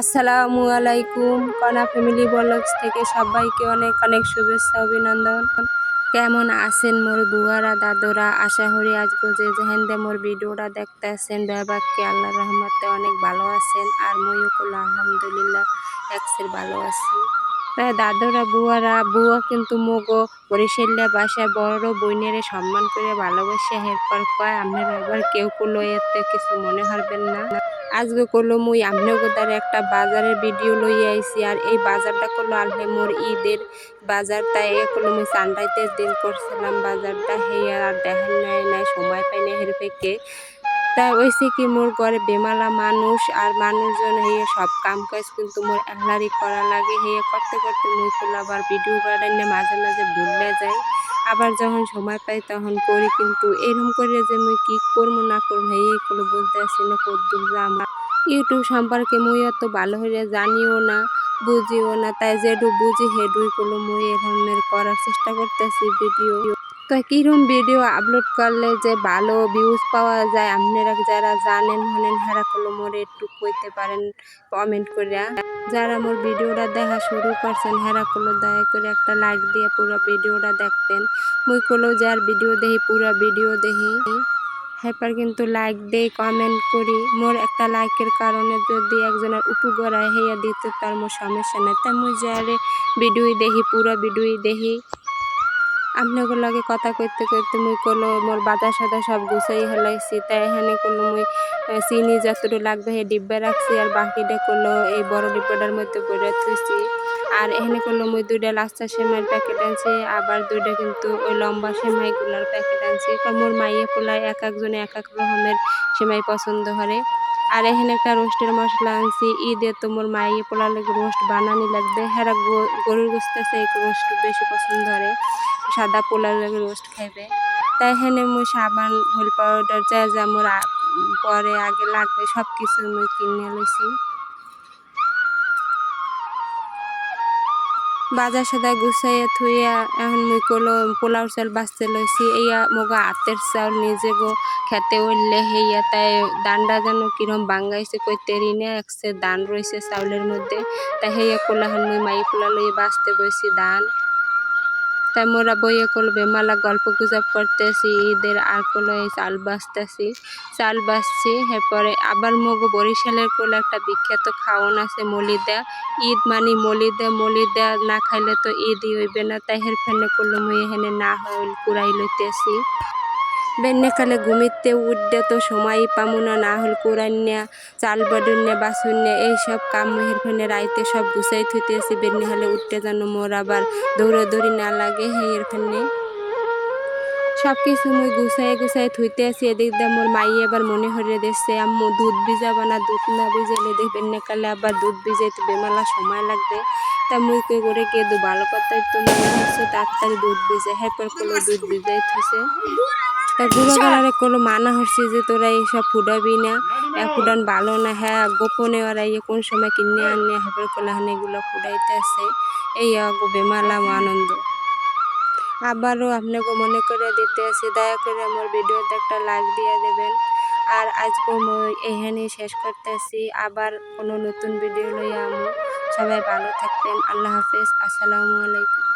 আসসালামু আলাইকুম, কনা ফ্যামিলি ব্লগস থেকে সবাইকে অনেক অনেক শুভেচ্ছা, অভিনন্দন। কেমন আছেন মোর বুয়ারা, দাদরা? আশা করি আজকে যে যেহেন্দে মোর ভিডিওটা দেখতে আছেন বেবাককে আল্লাহ রহমতে অনেক ভালো আছেন, আর ময়ও কলা আলহামদুলিল্লাহ একসের ভালো আছি। তাই দাদরা, বুয়ারা, বুয়া কিন্তু মগো বরিশাল্লা বাসায় বড় বইনেরে সম্মান করে ভালোবাসে হেরপর কয়, আপনারা এবার কেউ কুলো এতে কিছু মনে হারবেন না? আজকে করল মুই আমনগদার একটা বাজারের ভিডিও লই আইছি, আর এই বাজারটা করল আলহে মোর ঈদের বাজার, তাই এ করল মুই সানডাইতে দিন করছিলাম বাজারটা হে আর দেখান নাই নাই, সময় পাই না হের তাই ওইসে কি মোর ঘরে বেমালা মানুষ আর মানুষজন হয়ে সব কাম কাজ কিন্তু মোর এহলারি করা লাগে। হেয়ে করতে করতে মুই আবার ভিডিও বানাই না মাঝে মাঝে ভুলে যায় আবার যখন সময় পাই তখন করি কিন্তু এরকম করে যে মুই কি করব না করব এই এগুলো বলতে আসি না কদ্দুর আমার ইউটিউব সম্পর্কে মুই অত ভালো হয়ে জানিও না, বুঝিও না, তাই যেটু বুঝি হেডুই গুলো মুই এরকমের করার চেষ্টা করতেছি ভিডিও। তো কিরম ভিডিও আপলোড করলে যে ভালো ভিউজ পাওয়া যায়? আপনারা যারা জানেন হনেন হেরা করল মোরে একটু কইতে পারেন কমেন্ট করিয়া যারা মোর ভিডিওটা দেখা শুরু করছেন, হেরা করল দয়া করে একটা লাইক দিয়ে পুরো ভিডিওটা দেখবেন মুই করল যার ভিডিও দেখি, পুরো ভিডিও দেখি। হেরপর কিন্তু লাইক দেই কমেন্ট করি। মোর একটা লাইকের কারণে যদি একজনের উপগড়ায় হইয়া দিতে তার মোর সমস্যা নাই। তাই মুই যারে ভিডিওই দেখি, পুরো ভিডিওই দেখি। আপনাকে লগে কথা করতে করতে মুই কলো মোর বাজার সাদা সব গুছাই হেলাইছি, তাই এখানে করল মুই চিনি যতটুকু লাগবে সেই ডিব্বা রাখছি, আর বাকিটা করল এই বড় ডিব্বাটার মধ্যে পড়ে থুইছি। আর এখানে করল মুই দুইটা লাস্টা সেমাইয়ের প্যাকেট আনছি, আবার দুইটা কিন্তু ওই লম্বা সেমাইগুলোর প্যাকেট আনছি। মোর মাইয়ে পোলায় এক একজনে এক এক রকমের সেমাই পছন্দ করে। আর এখানে একটা রোস্টের মশলা আনছি। ঈদে তো মোর মাইয়ে পোলার লাগে রোস্ট বানানি লাগবে। হ্যাঁ গরুর গোস্ত এই রোস্ট বেশি পছন্দ করে। সাদা পোলার লাগে রোস্ট খাইবে। তাই এখানে মুই সাবান, হোল পাউডার, যা যা মোর পরে আগে লাগবে সব কিছু মুই কিনে লইছি। বাজার সাদা গুছাইয়া থুইয়া এখন মুই কলো পোলাও চাল বাঁচতে লইছি। এইয়া মগা আতের চাউল নিজে গো খেতে উঠলে হেইয়া তাই দানটা যেন কিরম বাঙ্গাইছে কই তেরি রিনে একসে দান রয়েছে চাউলের মধ্যে। তাই হেইয়া কোলাহান মুই মাই পোলা লইয়া বাঁচতে বইছি দান তাই মোরা বইয়ে কল বেমালা গল্প গুজব করতেছি, ঈদের আর কলো এই চাল বাঁচতেছি চাল বাঁচছি এরপরে আবার মগো বরিশালের কোলে একটা বিখ্যাত খাওয়ান আছে মলিদা, ঈদ মানি মলিদা মলিদা না খাইলে তো ঈদই হইবে না, তাই হের ফেনে করল মুই এখানে না হইল কুড়াই লইতেছি। বেন্যকালে ঘুমিতে উঠতে তো সময়ই পামু না না হল কোরআন্যা চাল বাডুন্যা বাসুন্যা এইসব কাম মহের ফেনে রাইতে সব গুছাই থুইতেছি বেন্যা হলে উঠতে যেন মোর আবার দৌড়াদৌড়ি না লাগে হেয়ের ফেনে। সব কিছু মুই গুছাই গুছাই থুইতে আছি এদিক দিয়ে মোর মাই এবার মনে হরে দিচ্ছে আম্মু দুধ ভিজাবা না, দুধ না ভিজাইলে দেখবেন কালে আবার দুধ ভিজাইতে বেমালা সময় লাগবে। তা মুই কে করে কে দু ভালো কথাই তো মনে হচ্ছে তাড়াতাড়ি দুধ ভিজে হ্যাঁ কোনো দুধ ভিজাই থুইছে। তা গুঁড়ো কালারে কোনো মানা হচ্ছে যে তোরা এইসব ফুটাবি না? ফুটান ভালো না হ্যাঁ গোপনে ওরা ইয়ে কোন সময় কিনে আনে হেপের কোলাহান এগুলো ফুটাইতে আছে এই বেমালাম আনন্দ। আবারও আপনাকে মনে করে দিতে আছি, দয়া করে আমার ভিডিওতে একটা লাইক দিয়ে দেবেন। আর আজকে এখানে শেষ করতেছি। আবার কোনো নতুন ভিডিও লইয়া আমি সবাই ভালো থাকবেন। আল্লাহ হাফেজ। আসসালামু আলাইকুম।